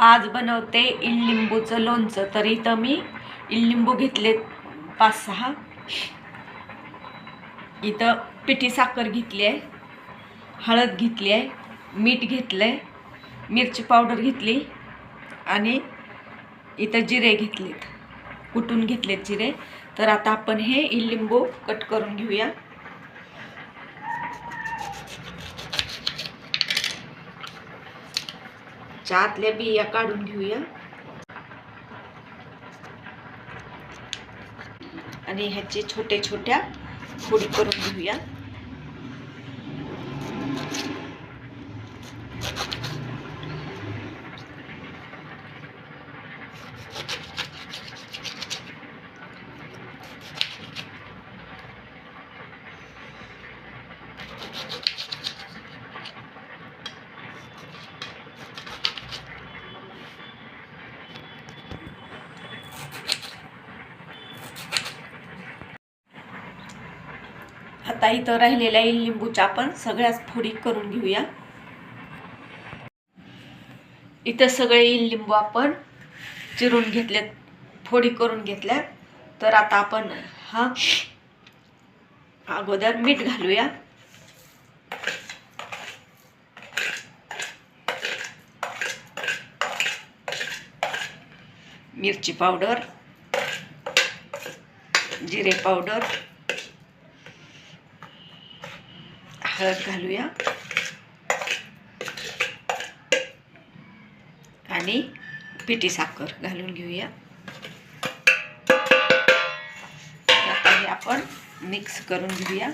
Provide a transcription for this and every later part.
आज बनवते इलिंबूचं लोणचं. तर इथं मी इलिंबू घेतले पाच सहा. इथं पिठी साखर घेतली आहे हळद घेतली आहे मीठ घेतलं आहे मिरची पावडर घेतली आणि इथं जिरे घेतलेत. कुटून घेतलेत जिरे. तर आता आपण हे इलिंबू कट करून घेऊया. आतल्या बिया काढून घेऊया. आणि ह्याचे छोटे छोट्या फोडी करून घेऊया. आता इथं राहिलेल्या लिंबूच्या आपण सगळ्याच फोडी करून घेऊया. इथं सगळे लिंबू आपण चिरून घेतलेत फोडी करून घेतल्या तर आता आपण हा अगोदर मीठ घालूया. मिरची पावडर जिरे पावडर हळद घालूया. आणि पिठी साखर घालून घेऊया. आता हे आपण मिक्स करून घेऊया.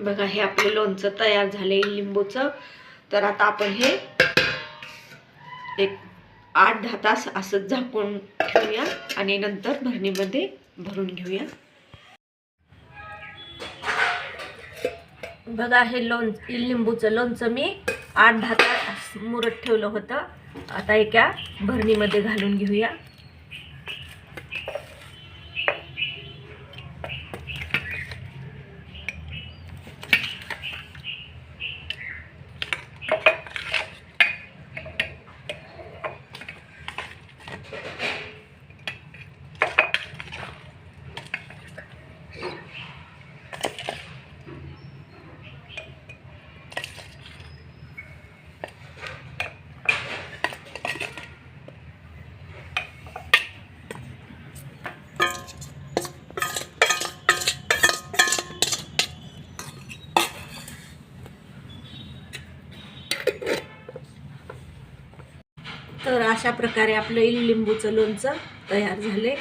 बघा हे आपलं लोणचं तयार झाले लिंबूचं. तर आता आपण हे एक आठ दहा तास असं झाकून ठेवूया आणि नंतर भरणीमध्ये भरून घेऊया. बघा हे लोण लिंबूचं लोणचं मी आठ दहा तास मुरत ठेवलं होतं. आता एका भरणीमध्ये घालून घेऊया. तर अशा प्रकारे आपलं लिंबूचं लोणचं तयार झाले